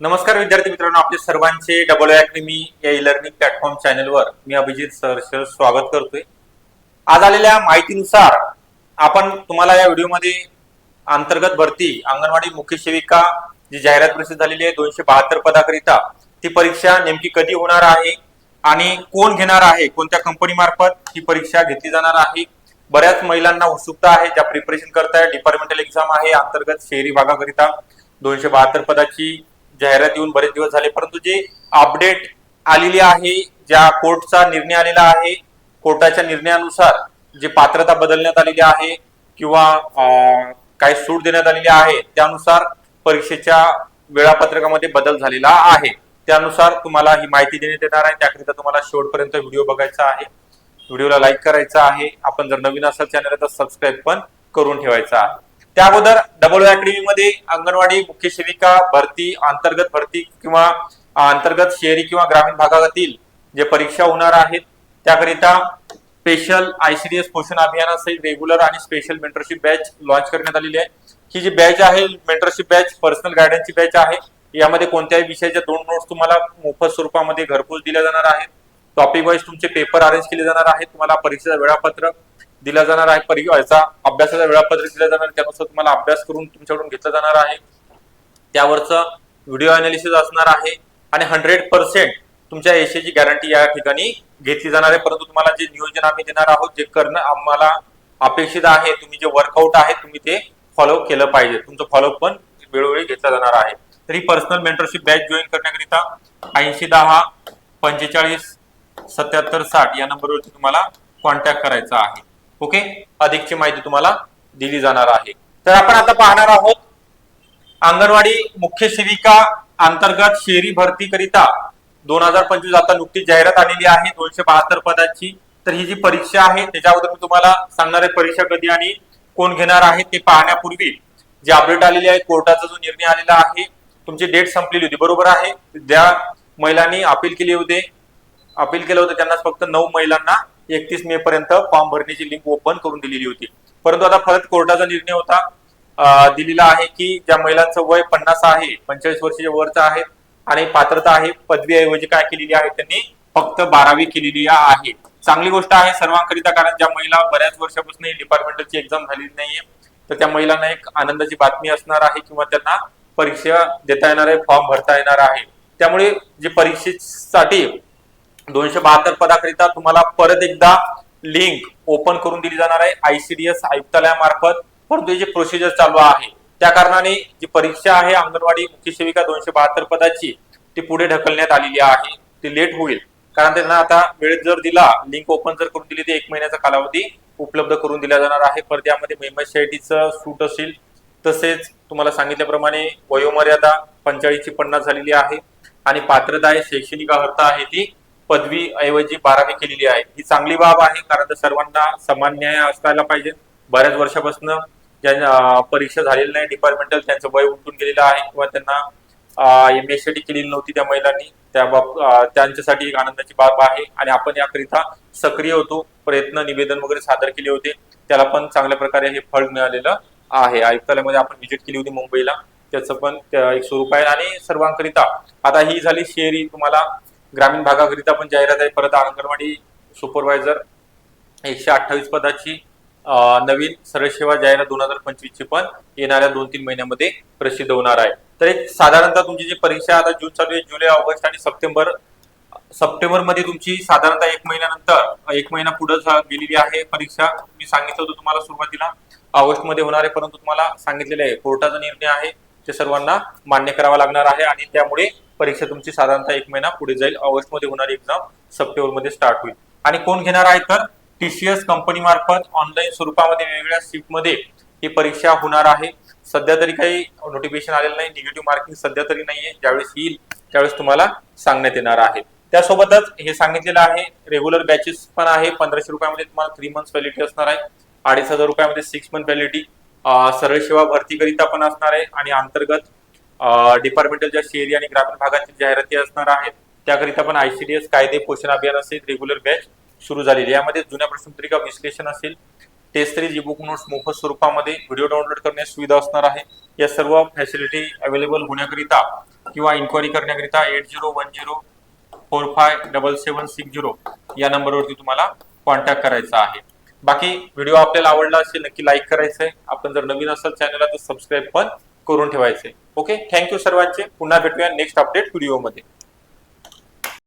नमस्कार विद्यार्थी मित्रांनो आपले सर्वांचे डबल अकॅडमी या ई लर्निंग प्लॅटफॉर्म चॅनलवर मी अभिजित सरस स्वागत करतोय. आज आलेल्या माहितीनुसार आपण तुम्हाला या व्हिडिओमध्ये अंतर्गत भरती अंगणवाडी मुख्य सेविका जी जाहिरात प्रसिद्ध झालेली आहे दोनशे बहात्तर पदाकरिता ती परीक्षा नेमकी कधी होणार आहे आणि कोण घेणार आहे कोणत्या कंपनी मार्फत ही परीक्षा घेतली जाणार आहे? बऱ्याच महिलांना उत्सुकता आहे ज्या प्रिपरेशन करताय डिपार्टमेंटल एक्झाम आहे अंतर्गत शहरी भागाकरिता दोनशे बहात्तर पदाची जाहिरात येऊन बरेच दिवस झाले परंतु जे अपडेट आलेली आहे ज्या कोर्टचा निर्णय आलेला आहे कोर्टाच्या निर्णयानुसार जे पात्रता बदलण्यात आलेली आहे किंवा काही सूट देण्यात आलेली आहे त्यानुसार परीक्षेच्या वेळापत्रकामध्ये बदल झालेला आहे. त्यानुसार तुम्हाला ही माहिती देण्यात येणार आहे. त्याकरिता तुम्हाला शेवटपर्यंत व्हिडिओ बघायचा आहे. व्हिडिओला लाईक करायचा आहे. आपण जर नवीन असाल चॅनल तर सबस्क्राईब पण करून ठेवायचा आहे. त्या अगोदर डबल अकॅडमी मध्ये अंगणवाडी मुख्य सेविका भरती अंतर्गत भरती किंवा अंतर्गत शहरी किंवा ग्रामीण भागातील जे परीक्षा होणार आहेत त्याकरिता स्पेशल आयसीडीएस पोषण अभियानासहित रेग्युलर आणि स्पेशल मेंटरशिप बॅच लॉन्च करण्यात आलेली आहे. ही जी बॅच आहे मेंटरशिप बॅच पर्सनल गायडन्सची बॅच आहे यामध्ये कोणत्याही विषयाच्या दोन नोट्स तुम्हाला मोफत स्वरूपामध्ये घरपोच दिल्या जाणार आहेत. टॉपिक वाईज तुमचे पेपर अरेंज केले जाणार आहेत तुम्हाला परीक्षेचा वेळापत्रक दिला जाणार आहे परी- याचा अभ्यासाचा वेळापत्रक दिला जाणार त्यानुसार तुम्हाला अभ्यास करून तुमच्याकडून घेतला जाणार आहे. त्यावरचं व्हिडिओ अनालिसिस असणार आहे आणि हंड्रेड पर्सेंट तुमच्या यशाची गॅरंटी या ठिकाणी घेतली जाणार आहे. परंतु तुम्हाला जे नियोजन आम्ही देणार आहोत जे करणं आम्हाला अपेक्षित आहे तुम्ही जे वर्कआउट आहे तुम्ही ते फॉलो केलं पाहिजे. तुमचं फॉलो पण वेळोवेळी घेतला जाणार आहे. तर ही पर्सनल मेंटरशिप बॅच जॉईन करण्याकरिता ऐंशी दहा पंचेचाळीस सत्याहत्तर साठ या नंबरवरती तुम्हाला कॉन्टॅक्ट करायचा आहे. ओके? अधिकची माहिती तुम्हाला दिली जाणार आहे. तर आपण आता पाहणार आहोत अंगणवाडी मुख्य सेविका अंतर्गत शहरी भरतीकरिता दोन हजार पंचवीस आता नुकतीच जाहिरात आलेली आहे दोनशे बहात्तर पदाची. तर ही जी परीक्षा आहे त्याच्या अगोदर मी तुम्हाला सांगणार आहे परीक्षा कधी आणि कोण घेणार आहे ते पाहण्यापूर्वी जे अपडेट आलेली आहे कोर्टाचा जो निर्णय आलेला आहे तुमची डेट संपलेली होती बरोबर आहे? ज्या महिलांनी अपील केली होते अपील केलं होतं त्यांना फक्त नऊ महिलांना एकतीस मे पर्यंत फॉर्म भरण्याची लिंक ओपन करून दिलेली होती. परंतु आता परत कोर्टाचा निर्णय होता दिलेला आहे की ज्या महिलांचं वय पन्नास आहे पंचेचाळीस वर्षाच्या वरचं आहे आणि पात्रता आहे पदवी ऐवजी काय केलेली आहे त्यांनी फक्त बारावी केलेली आहे. चांगली गोष्ट आहे सर्वांकरिता कारण ज्या महिला बऱ्याच वर्षापासून ही डिपार्टमेंटची एक्झाम झालेली नाहीये तर त्या महिलांना एक आनंदाची बातमी असणार आहे किंवा त्यांना परीक्षा देता येणार आहे फॉर्म भरता येणार आहे. त्यामुळे जे परीक्षेसाठी दोनशे बहात्तर पदाकरिता तुम्हाला परत एकदा लिंक ओपन करून दिली जाणार आहे. आयसीडीएस आयुक्तालयामार्फत परंतु जी प्रोसिजर चालू आहे. त्या कारणाने जी परीक्षा आहे अंगणवाडी मुख्य सेविका दोनशे बहात्तर पदाची ती पुढे ढकलण्यात आलेली आहे. ती लेट होईल. कारण त्यांना आता वेळेत जर दिला लिंक ओपन जर करून दिली तर एक महिन्याचा कालावधी उपलब्ध करून दिला जाणार आहे. परत यामध्ये मेंबरशिटीचं सूट असेल. तसेच तुम्हाला सांगितल्याप्रमाणे वयोमर्यादा पंचाळीसची पन्नास झालेली आहे. आणि पात्रता आहे शैक्षणिक अर्हता आहे ती पदवी ऐवजी बारावी केलेली आहे. ही चांगली बाब आहे कारण सर्वांना समान न्याय असायला पाहिजे. बऱ्याच वर्षापासून ज्यांना परीक्षा झालेली नाही डिपार्टमेंटल त्यांचं वय उलटून गेलेलं आहे किंवा त्यांना एम एस केलेली नव्हती त्या महिलांनी. त्या बाब त्यांच्यासाठी एक आनंदाची बाब आहे. आणि आपण याकरिता सक्रिय होतो प्रयत्न निवेदन वगैरे सादर केले होते. त्याला पण चांगल्या प्रकारे हे फळ मिळालेलं आहे. आयुक्तालयामध्ये आपण व्हिजिट केली होती मुंबईला. त्याचं पण एक स्वरूप आहे. आणि सर्वांकरिता आता ही झाली शेअरी तुम्हाला ग्रामीण भागाकरिता पण जाहिरात आहे. परत अंगणवाडी सुपरवायझर एकशे अठ्ठावीस पदाची नवीन सरळ सेवा जाहिरात दोन हजार पंचवीसची पण येणाऱ्या दोन तीन महिन्यामध्ये प्रसिद्ध होणार आहे. तर एक साधारणतः तुमची जी परीक्षा आता जून चालू आहे जुलै ऑगस्ट आणि सप्टेंबर सप्टेंबरमध्ये तुमची साधारणतः एक महिन्यानंतर एक महिना पुढे गेलेली आहे परीक्षा. मी सांगितलं होतं तुम्हाला सुरुवातीला. ऑगस्टमध्ये होणार आहे परंतु तुम्हाला सांगितलेलं आहे. कोर्टाचा निर्णय आहे. ते सर्वांना मान्य करावा लागणार आहे आणि त्यामुळे परीक्षा तुमची साधारणतः एक महिना पुढे जाईल. ऑगस्टमध्ये होणारी एक्झाम सप्टेंबरमध्ये स्टार्ट होईल. आणि कोण घेणार आहे तर टीसीएस कंपनी मार्फत ऑनलाईन स्वरूपामध्ये वेगवेगळ्या शिफ्टमध्ये ही परीक्षा होणार आहे. सध्या तरी काही नोटिफिकेशन आलेलं नाही. निगेटिव्ह मार्किंग सध्या तरी नाहीये. ज्यावेळेस येईल त्यावेळेस तुम्हाला सांगण्यात येणार आहे. त्यासोबतच हे सांगितलेलं आहे रेग्युलर बॅचेस पण आहे. पंधराशे रुपयामध्ये तुम्हाला थ्री मंथ व्हॅलिटी असणार आहे. अडीच हजार रुपयामध्ये सिक्स मंथ व्हॅलिटी सरळ सेवा भरतीकरिता पण असणार आहे. आणि अंतर्गत डिपार्टमेंटल ज्या शहरी आणि ग्रामीण भागातील जाहिराती असणार आहेत त्याकरिता पण आयसीडीएस कायदे पोषण अभियान असेल रेग्युलर बॅच सुरू झालेली. यामध्ये जुन्या प्रश्नपत्रिका विश्लेषण असेल test series e book notes मोफत स्वरूपामध्ये व्हिडिओ डाउनलोड करण्यास सुविधा असणार आहे. या सर्व फॅसिलिटी अवेलेबल होण्याकरिता किंवा इन्क्वायरी करण्याकरिता eight zero one zero four five double seven six zero या नंबरवरती तुम्हाला कॉन्टॅक्ट करायचा आहे. बाकी व्हिडिओ आपल्याला आवडला असेल नक्की लाईक करायचं आहे आपण जर नवीन असाल चॅनलला तर सबस्क्राईब पण करून ठेवायचे. ओके थँक्यू सर्वांचे. पुन्हा भेटूया नेक्स्ट अपडेट व्हिडिओमध्ये